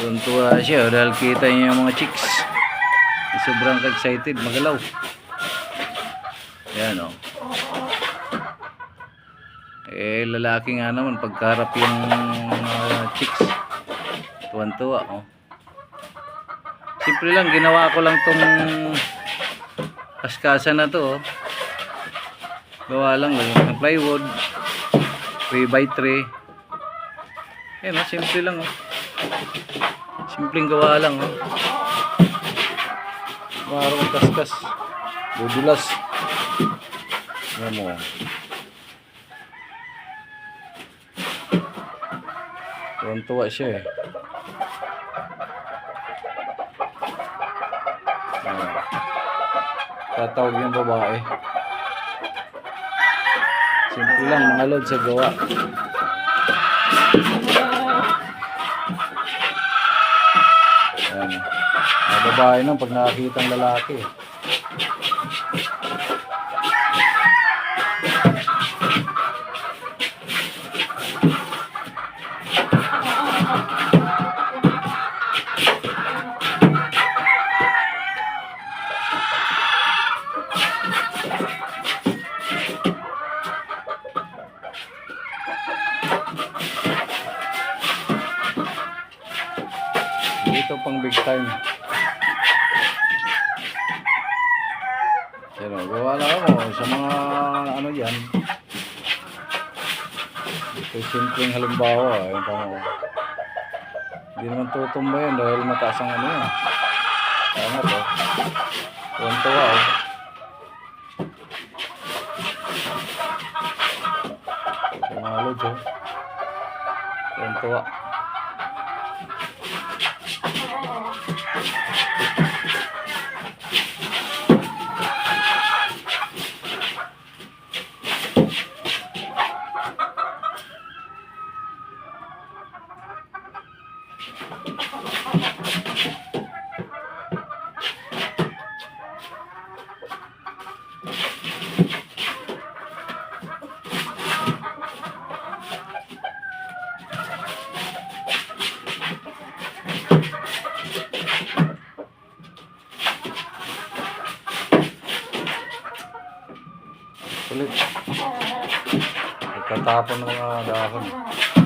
Tuntua siya dahil kita niya yung mga chicks. Sobrang excited, magalaw. Yan o. Eh, lalaki nga naman, pagkarap yung mga chicks. Tuwan-tuwa, oh. Simple lang, ginawa ko lang tong kaskasa na to, oh. Gawa lang, lagyan ng plywood. 3 by 3 Yan, oh, simple lang, oh. Simpleng gawa lang, oh. Marang kaskas. Dudulas. Yan mo. Tuwan-tuwa siya eh. Ah. Tatawag yung babae. Simple lang mga lod sa gawa. Babae nang pag nakakita ang lalaki. Dito pang big time. Pero gawa lang ako sa mga ano yan. Ito simpleng halimbawa. Ayun pa mo. Hindi naman tutumba yan dahil mataas ang ano yan. Tama to. Tuwan-tuwa oh. Lods oh. Tuwan-tuwa. Ulit. Nagkatapon ng mga dahon.